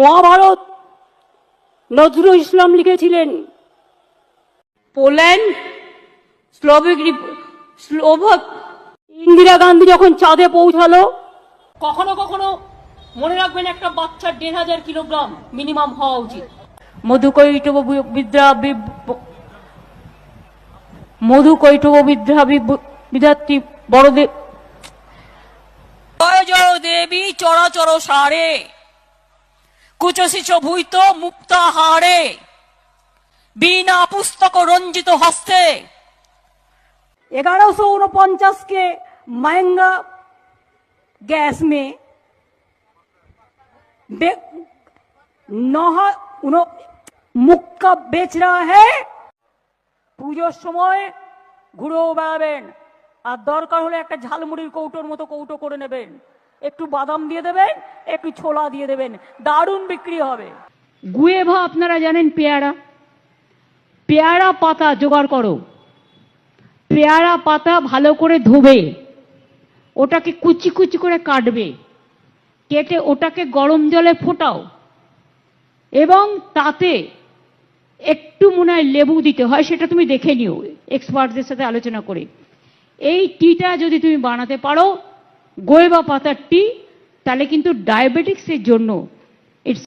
মহাভারত নজরুল ইসলাম লিখেছিলেন। পোল্যান্ড স্লোভিক স্লোভাক। ইন্দিরা গান্ধী যখন চাঁদে পৌঁছালো কখনো কখনো মনে রাখবেন একটা বাচ্চার দেড় হাজার কিলোগ্রাম মিনিমাম হওয়া উচিত। মধুকৈটব বিদ্যা মধুকৈটব বিদ্যা বিদ্যার্থী বড়দেব জয় জয় দেবী চরাচর সারে। কুচসিচ ভূত মুক্তাহারে বিনা পুস্তক রঞ্জিত হস্তে ग्यारह सौ उनपचास के महंगा गैस में बे- नौ उनो मुक्का बेच रहा है পুজোর সময় ঘুরেও বেড়াবেন আর দরকার হলে একটা ঝালমুড়ির কৌটোর মতো কৌটো করে নেবেন একটু বাদাম দিয়ে দেবেন, একটু ছোলা দিয়ে দেবেন, দারুণ বিক্রি হবে। গুয়েভা আপনারা জানেন পেয়ারা? পেয়ারা পাতা জোগাড় করো। পেয়ারা পাতা ভালো করে ধোবে। ওটাকে কুচি কুচি করে কাটবে। কেটে ওটাকে গরম জলে ফোটাও। এবং তাতে একটু মনে হয় লেবু দিতে হয়, সেটা তুমি দেখে নিও এক্সপার্টদের সাথে আলোচনা করে। এই টিটা যদি তুমি বানাতে পারো গোয়েবা পাতার টি তাহলে কিন্তু ডায়াবেটিক্সের জন্য ইটস